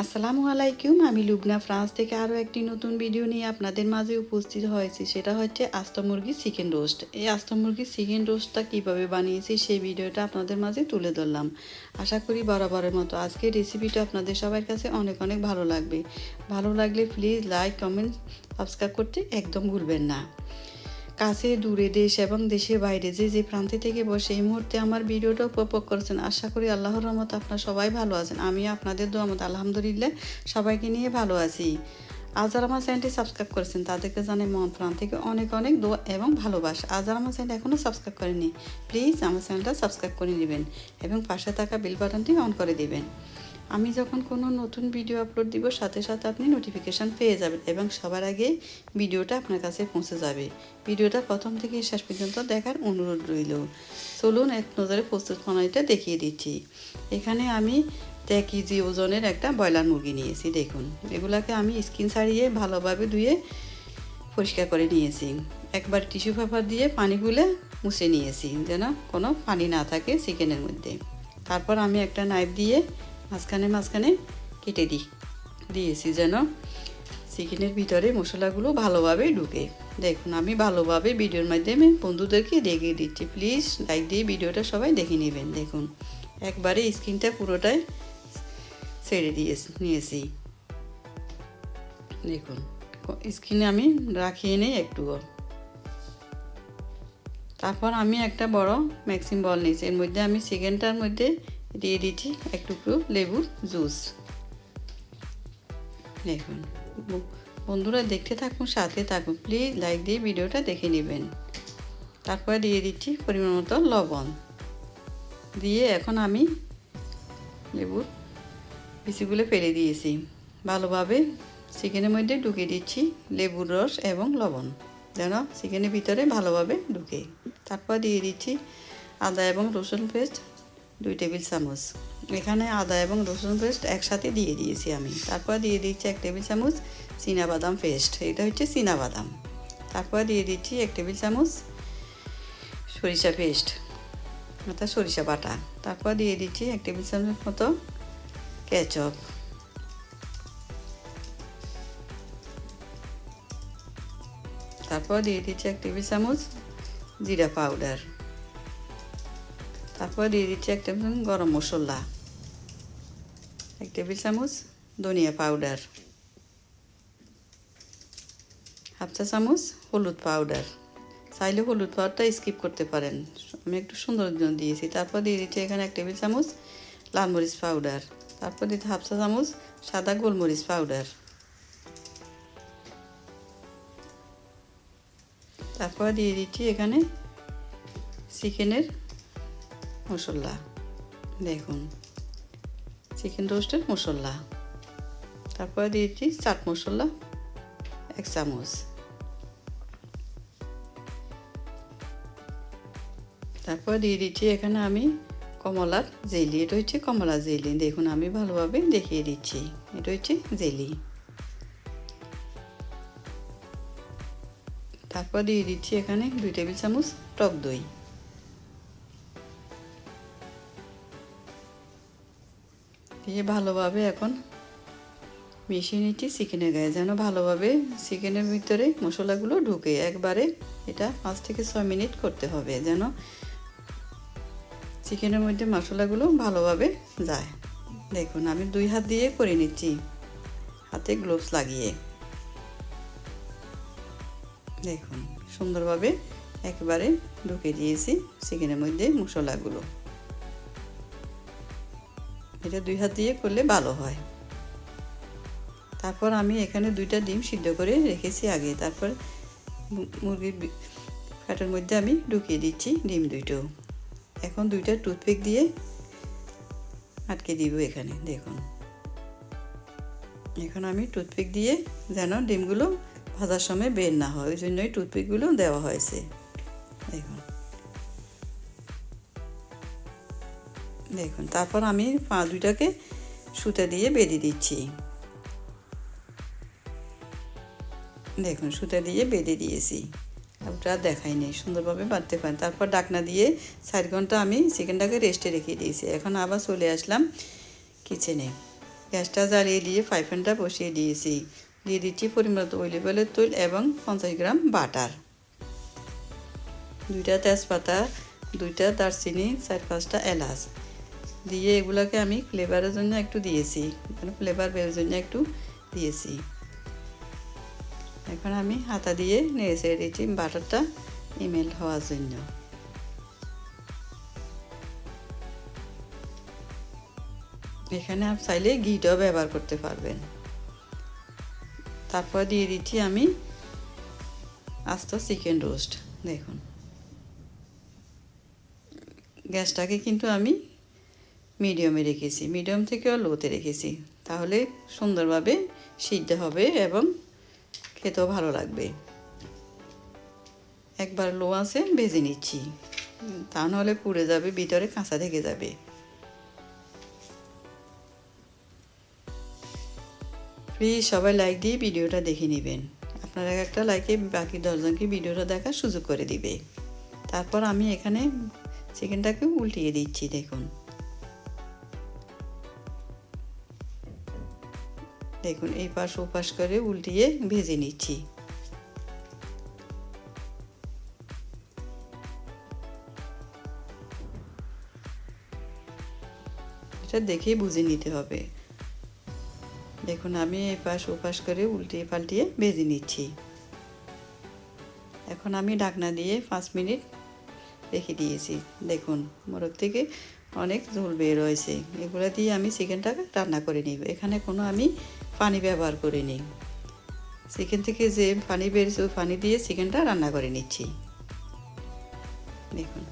আসসালামু আলাইকুম, আমি লুবনা ফ্রান্স থেকে আরও একটি নতুন ভিডিও নিয়ে আপনাদের মাঝে উপস্থিত হয়েছি। সেটা হচ্ছে আস্ত মুরগির চিকেন রোস্ট। এই আস্ত মুরগির চিকেন রোস্টটা কীভাবে বানিয়েছি সেই ভিডিওটা আপনাদের মাঝে তুলে ধরলাম। আশা করি বরাবরের মতো আজকের রেসিপিটা আপনাদের সবার কাছে অনেক অনেক ভালো লাগবে। ভালো লাগলে প্লিজ লাইক, কমেন্ট, সাবস্ক্রাইব করতে একদম ভুলবেন না। কাছে, দূরে দেশ এবং দেশের বাইরে যে যে প্রান্তে থেকে বসে এই মুহূর্তে আমার ভিডিওটা উপভোগ করছেন, আশা করি আল্লাহর রহমত আপনার সবাই ভালো আছেন। আমি আপনাদের দোয়ামত আলহামদুলিল্লাহ, সবাইকে নিয়ে ভালো আছি। আর আমার চ্যানেলটি সাবস্ক্রাইব করেছেন, তাদেরকে জানাই মন প্রাণ থেকে অনেক অনেক দোয়া এবং ভালোবাসা। আর আমার চ্যানেল এখনও সাবস্ক্রাইব করেনি প্লিজ আমার চ্যানেলটা সাবস্ক্রাইব করে নেবেন এবং পাশে থাকা বেল বাটনটি অন করে দিবেন। আমি যখন কোনো নতুন ভিডিও আপলোড দিব, সাথে সাথে আপনি নোটিফিকেশান পেয়ে যাবেন এবং সবার আগে ভিডিওটা আপনার কাছে পৌঁছে যাবে। ভিডিওটা প্রথম থেকে শেষ পর্যন্ত দেখার অনুরোধ রইল। চলুন এক নজরে প্রস্তুত প্রণালীটা দেখিয়ে দিচ্ছি। এখানে আমি এক কেজি ওজনের একটা ব্রয়লার মুরগি নিয়েছি, দেখুন। এগুলাকে আমি স্কিন ছাড়িয়ে ভালোভাবে ধুয়ে পরিষ্কার করে নিয়েছি। একবার টিস্যু পেপার দিয়ে পানিগুলো মুছে নিয়েছি, যেন কোনো পানি না থাকে চিকেনের মধ্যে। তারপর আমি একটা নাইফ দিয়ে মাঝখানে মাঝখানে কেটে দিই। দিয়েছি যেন চিকেনের ভিতরে মশলাগুলো ভালোভাবে ঢুকে। দেখুন, আমি ভালোভাবে ভিডিওর মাধ্যমে বন্ধুদেরকে দেখিয়ে দিচ্ছি। প্লিজ লাইক দিয়ে ভিডিওটা সবাই দেখে নেবেন। দেখুন, একবারে স্কিনটা পুরোটাই ছেড়ে দিয়ে নিয়েছি। দেখুন, স্কিনে আমি রাখিয়ে নেই একটুও তারপর আমি একটা বড় ম্যাক্সিম বল নিয়েছি। এর মধ্যে আমি চিকেনটার মধ্যে দিয়ে দিচ্ছি এক টুকরো লেবুর জুস। দেখুন, বন্ধুরা দেখতে থাকুন, সাথে থাকুন প্লিজ লাইক দিয়ে ভিডিওটা দেখে নেবেন। তারপরে দিয়ে দিচ্ছি পরিমাণ মতো লবণ। দিয়ে এখন আমি লেবুর বিচিগুলো ফেলে দিয়েছি। ভালোভাবে চিকেনের মধ্যে ঢুকে দিচ্ছি লেবুর রস এবং লবণ, যেন চিকেনের ভিতরে ভালোভাবে ঢুকে। তারপর দিয়ে দিচ্ছি আদা এবং রসুন পেস্ট দুই টেবিল চামচ। এখানে আদা এবং রসুন পেস্ট একসাথে দিয়ে দিয়েছি আমি। তারপর দিয়ে দিচ্ছি এক টেবিল চামচ বাদাম পেস্ট। এটা হচ্ছে বাদাম তারপর দিয়ে দিচ্ছি এক টেবিল চামচ সরিষা পেস্ট, অর্থাৎ সরিষা বাটা। তারপর দিয়ে দিচ্ছি এক টেবিল চামচ মতো কেচপ। তারপর দিয়ে দিচ্ছি এক টেবিল চামচ জিরা পাউডার। তারপর দিয়ে দিচ্ছি এক টেবিল গরম মশলা। এক টেবিল চামচ ধনিয়া পাউডার হাফ চা চামচ হলুদ পাউডার চাইলে হলুদ পাউডারটা স্কিপ করতে পারেন। আমি একটু সুন্দর জন্য দিয়েছি। তারপর দিয়ে দিচ্ছি এখানে এক টেবিল চামচ লাল মরিচ পাউডার তারপর দিতে হাফ চা চামচ সাদা গোলমরিচ পাউডার তারপর দিয়ে দিচ্ছি এখানে চিকেনের মশলা, দেখুন। চিকেন রোস্টের মশলা। তারপরে দিয়েছি চাট মশলা, এক চামচ। তারপর দিয়ে দিচ্ছি এখানে আমি কমলার জেলি। এটা হচ্ছে কমলা জেলি। দেখুন, আমি ভালোভাবে দেখিয়ে দিচ্ছি। এটা হচ্ছে জেলি। তারপর দিয়ে দিচ্ছি এখানে দুই টেবিল চামচ টক দই। দিয়ে ভালোভাবে এখন মিশিয়ে নিচ্ছি চিকেনের গায়ে যেন ভালোভাবে চিকেনের ভিতরে মশলাগুলো ঢুকে, একবারে এটা পাঁচ থেকে ছয় মিনিট করতে হবে যেন চিকেনের মধ্যে মশলাগুলো ভালোভাবে যায়। দেখুন, আমি দুই হাত দিয়ে করে নিচ্ছি, হাতে গ্লোভস লাগিয়ে। দেখুন, সুন্দরভাবে একবারে ঢুকে দিয়েছি চিকেনের মধ্যে মশলাগুলো। এটা দুই হাত দিয়ে করলে ভালো হয়। তারপর আমি এখানে দুইটা ডিম সিদ্ধ করে রেখেছি আগে। তারপর মুরগির ফ্যাটের মধ্যে আমি ঢুকিয়ে দিচ্ছি ডিম দুইটো এখন দুইটা টুথপিক দিয়ে আটকে দিব এখানে, দেখুন। এখন আমি টুথপিক দিয়ে যেন ডিমগুলো ভাজার সময় বের না হয়, ওই জন্যই টুথপিকগুলো দেওয়া হয়েছে। দেখুন। দেখুন, তারপর আমি পা দুইটাকে সুতা দিয়ে বেঁধে দিচ্ছি। দেখুন, সুতা দিয়ে বেঁধে দিয়েছি। ওটা দেখাইনি সুন্দরভাবে বাঁধতে পারেন। তারপর ডাকনা দিয়ে চার ঘণ্টা আমি চিকেনটাকে রেস্টে রেখে দিয়েছি। এখন আবার চলে আসলাম কিচেনে গ্যাসটা জ্বালিয়ে দিয়ে ফ্রাই বসিয়ে দিয়েছি। দিয়ে দিচ্ছি পরিমাণ অলিভেলের তৈল এবং পঞ্চাশ গ্রাম বাটার দুইটা তেজপাতা, দুইটা দারচিনি, চার পাঁচটা এলাচ। দিয়ে এগুলোকে আমি ফ্লেভারের জন্য একটু দিয়েছি। ফ্লেভার বের জন্য একটু দিয়েছি। এখন আমি হাতা দিয়ে নেড়ে ছেড়ে দিয়েছি বাটারটা ইমেল হওয়ার জন্য। এখানে আপনি চাইলে ঘিটাও ব্যবহার করতে পারবেন। তারপর দিয়ে দিচ্ছি আমি আস্ত চিকেন রোস্ট দেখুন। গ্যাসটাকে কিন্তু আমি মিডিয়ামে রেখেছি। মিডিয়াম থেকেও লোতে রেখেছি। তাহলে সুন্দরভাবে সিদ্ধ হবে এবং খেতেও ভালো লাগবে। একবার লো আছে, ভেজে নিচ্ছি। তা নাহলে পুড়ে যাবে, ভিতরে কাঁচা থেকে যাবে। প্লিজ সবাই লাইক দিয়ে ভিডিওটা দেখে নেবেন। আপনারা একটা লাইকে বাকি দশজনকে ভিডিওটা দেখার সুযোগ করে দিবে। তারপর আমি এখানে চিকেনটাকে উল্টিয়ে দিচ্ছি, দেখুন। দেখুন, এই পাশ, ও পাশ করে উল্টিয়ে ভেজে নিচ্ছি। এটা দেখেই বুঝে নিতে হবে। দেখুন, আমি এই পাশ, ও পাশ করে উল্টিয়ে পাল্টিয়ে ভেজে নিচ্ছি। এখন আমি ঢাকনা দিয়ে পাঁচ মিনিট রেখে দিয়েছি। দেখুন মোরগ থেকে অনেক ঝোল বের হয়েছে। এগুলো দিয়ে আমি চিকেনটাকে রান্না করে নিব। এখানে কোনো আমি পানি ব্যবহার করিনি চিকেন থেকে যে পানি বেরিয়েছে ওই পানি দিয়ে চিকেনটা রান্না করে নিচ্ছি। দেখুন।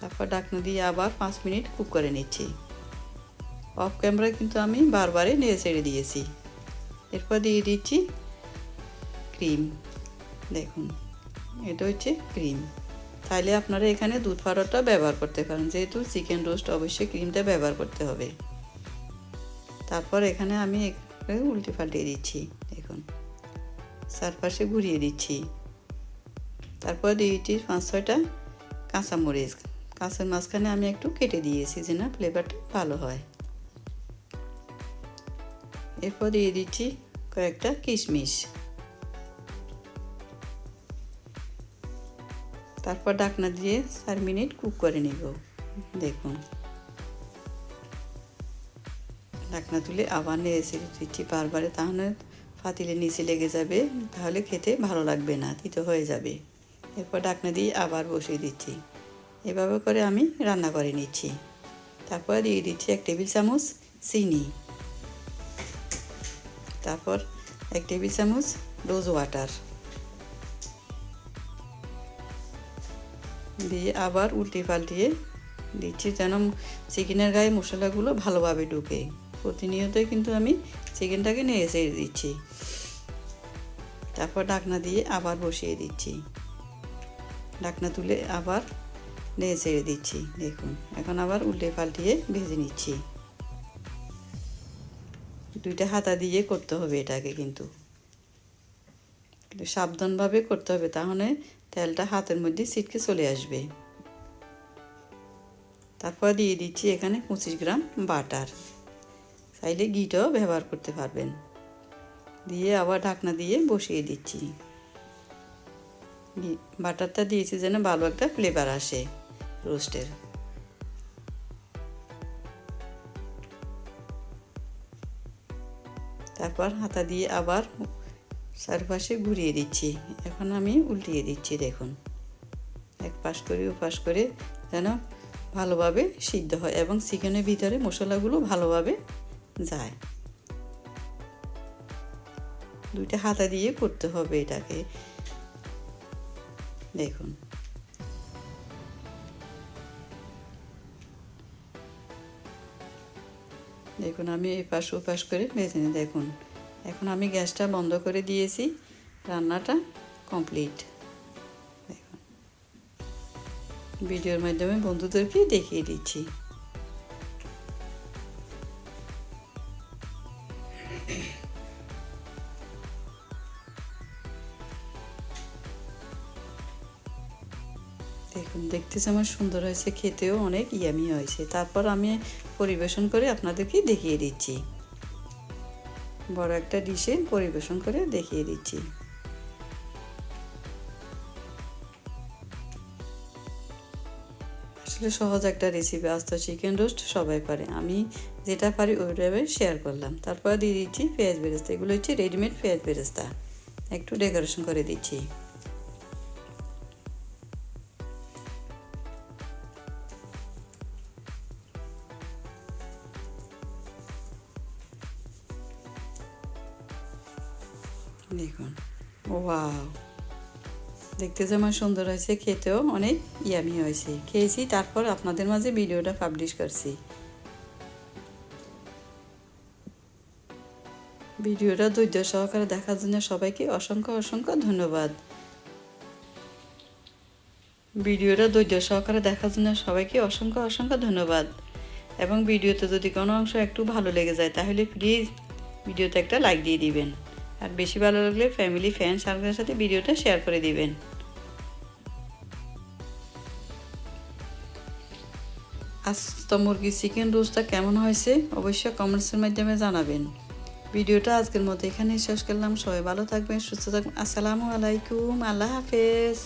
তারপর ডাকনা দিয়ে আবার পাঁচ মিনিট কুক করে নিচ্ছি। অফ ক্যামেরা কিন্তু আমি বারবারে নিয়ে ছেড়ে দিয়েছি। এরপর দিয়ে দিচ্ছি ক্রিম। দেখুন, এটা হচ্ছে ক্রিম। তাহলে আপনারা এখানে দুধ ফাড়াটা ব্যবহার করতে পারেন। যেহেতু চিকেন রোস্ট অবশ্যই ক্রিমটা ব্যবহার করতে হবে। তারপর এখানে আমি উল্টে পাল্টে দিচ্ছি, দেখুন। চারপাশে ঘুরিয়ে দিচ্ছি। তারপর দিয়েছি পাঁচ ছয়টা কাঁচামরিচ কাঁচার মাঝখানে আমি একটু কেটে দিয়েছি যে না ফ্লেভারটা ভালো হয়। এরপর দিয়ে দিচ্ছি কয়েকটা কিশমিশ। তারপর ডাকনা দিয়ে চার মিনিট কুক করে নিব, দেখুন। ঢাকনা তুলে আবার নেড়ে দিচ্ছি বারবারে। তাহলে ফাতিলে নিচে লেগে যাবে, তাহলে খেতে ভালো লাগবে না, তিতো হয়ে যাবে। এরপর ঢাকনা দিয়ে আবার বসিয়ে দিচ্ছি। এভাবে করে আমি রান্না করে নিচ্ছি। তারপর দিয়ে দিচ্ছি এক টেবিল চামচ চিনি। তারপর এক টেবিল চামচ রোজ ওয়াটার। দিয়ে আবার উল্টে পাল্টিয়ে দিচ্ছি যেন চিকেনের গায়ে মশলাগুলো ভালোভাবে ঢুকে। প্রতিনিয়তই কিন্তু আমি চিকেনটাকে নেড়ে ছেড়ে দিচ্ছি। তারপর ঢাকনা দিয়ে আবার বসিয়ে দিচ্ছি। ঢাকনা তুলে আবার নেড়ে ছেড়ে দিচ্ছি, দেখুন। এখন আবার উল্টে পাল্টিয়ে ভেজে নিচ্ছি। দুইটা হাতা দিয়ে করতে হবে এটাকে কিন্তু সাবধানভাবে করতে হবে, তাহলে তেলটা হাতের মধ্যে ছিটকে চলে আসবে। তারপর দিয়ে দিচ্ছি এখানে পঁচিশ গ্রাম বাটার। চাইলে ঘিটাও ব্যবহার করতে পারবেন। দিয়ে আবার ঢাকনা দিয়ে বসিয়ে দিচ্ছি। বাটারটা দিয়েছি যেন ভালো একটা ফ্লেভার আসে রোস্টের তারপর হাতা দিয়ে আবার চারপাশে ঘুরিয়ে দিচ্ছি। এখন আমি উল্টিয়ে দিচ্ছি, দেখুন। এক পাশ করে পাশ করে যেন ভালোভাবে সিদ্ধ হয় এবং চিকেনের ভিতরে মশলাগুলো ভালোভাবে যায়। দুইটা হাতা দিয়ে করতে হবে এটাকে। দেখুন। দেখুন, আমি এই পাশ ও পাশ করে ভেজে নিই। দেখুন, এখন আমি গ্যাসটা বন্ধ করে দিয়েছি। রান্নাটা কমপ্লিট। ভিডিওর মাধ্যমে বন্ধুদেরকে দেখিয়ে দিচ্ছি। দেখতে যেমন সুন্দর হয়েছে, খেতেও অনেক ইয়ামি হয়েছে। তারপর আমি পরিবেশন করে আপনাদেরকে দেখিয়ে দিচ্ছি। বড় একটা ডিশে পরিবেশন করে দেখিয়ে দিচ্ছি। আসলে সহজ একটা রেসিপি আস্ত চিকেন রোস্ট সবাই পারে। আমি যেটা পারি ওইভাবে শেয়ার করলাম। তারপর দিয়ে দিচ্ছি পেঁয়াজ বেরেস্তা। এগুলো হচ্ছে রেডিমেড পেঁয়াজ বেরেস্তা। একটু ডেকোরেশন করে দিচ্ছি। দেখুন। ওয়াও। দেখতে যেমন সুন্দর হয়েছে, খেতেও অনেক ইয়ামি হয়েছে। খেয়েছি, তারপর আপনাদের মাঝে ভিডিওটা পাবলিশ করছি। ভিডিওটা ধৈর্য সহকারে দেখার জন্য সবাইকে অসংখ্য অসংখ্য ধন্যবাদ। ভিডিওটা ধৈর্য সহকারে দেখার জন্য সবাইকে অসংখ্য অসংখ্য ধন্যবাদ। এবং ভিডিওতে যদি কোনো অংশ একটু ভালো লেগে যায়, তাহলে প্লিজ ভিডিওতে একটা লাইক দিয়ে দিবেন। আর বেশি ভালো লাগলে ফ্যামিলি ফ্যান সার্কেলের সাথে ভিডিওটা শেয়ার করে দিবেন। আস্ত মুরগি চিকেন রোস্টটা কেমন হয়েছে অবশ্যই কমেন্টসের মাধ্যমে জানাবেন। ভিডিওটা আজকের মতো এখানে শেষ করলাম। সবাই ভালো থাকবেন, সুস্থ থাকবেন। আসসালামু আলাইকুম। আল্লাহ হাফেজ।